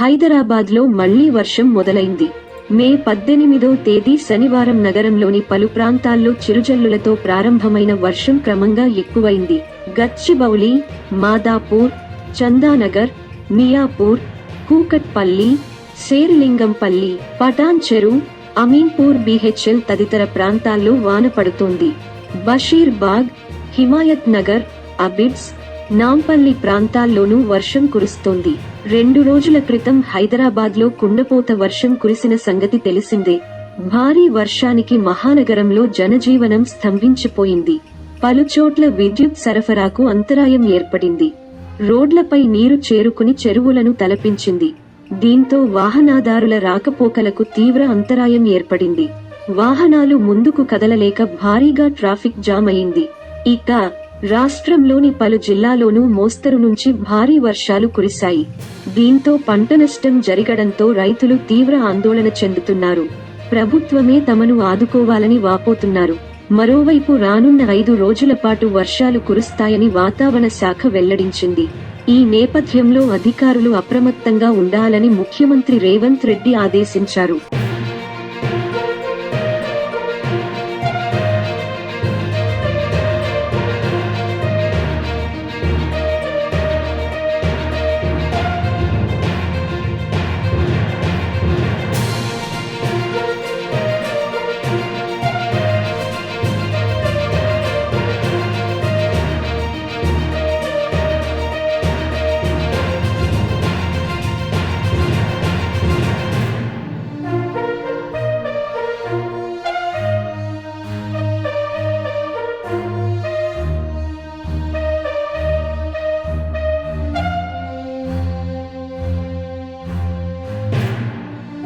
హైదరాబాద్లో మళ్ళీ వర్షం మొదలైంది. మే పద్దెనిమిదో తేదీ శనివారం నగరంలోని పలు ప్రాంతాల్లో చిరుజల్లులతో ప్రారంభమైన వర్షం క్రమంగా ఎక్కువైంది. గచ్చిబౌలి మాదాపూర్ చందానగర్ మియాపూర్ కూకట్పల్లి శేర్లింగంపల్లి పటాన్చెరు అమీన్పూర్ బీహెచ్ఎల్ తదితర ప్రాంతాల్లో వాన పడుతోంది. బషీర్బాగ్ హిమాయత్ నగర్ అబిడ్స్ నాంపల్లి ప్రాంతాల్లోనూ వర్షం కురుస్తోంది. రెండు రోజుల క్రితం హైదరాబాద్లో కుండపోత వర్షం కురిసిన సంగతి తెలిసిందే. భారీ వర్షానికి మహానగరంలో జనజీవనం స్తంభించిపోయింది. పలుచోట్ల విద్యుత్ సరఫరాకు అంతరాయం ఏర్పడింది. రోడ్లపై నీరు చేరుకుని చెరువులను తలపించింది. దీంతో వాహనాదారుల రాకపోకలకు తీవ్ర అంతరాయం ఏర్పడింది. వాహనాలు ముందుకు కదలలేక భారీగా ట్రాఫిక్ జామ్ అయింది. ఇక రాష్ట్రంలోని పలు జిల్లాలోనూ మోస్తరు నుంచి భారీ వర్షాలు కురిశాయి. దీంతో పంట నష్టం జరగడంతో రైతులు తీవ్ర ఆందోళన చెందుతున్నారు. ప్రభుత్వమే తమను ఆదుకోవాలని వాపోతున్నారు. మరోవైపు రానున్న ఐదు రోజుల పాటు వర్షాలు కురుస్తాయని వాతావరణ శాఖ వెల్లడించింది. ఈ నేపథ్యంలో అధికారులు అప్రమత్తంగా ఉండాలని ముఖ్యమంత్రి రేవంత్ రెడ్డి ఆదేశించారు.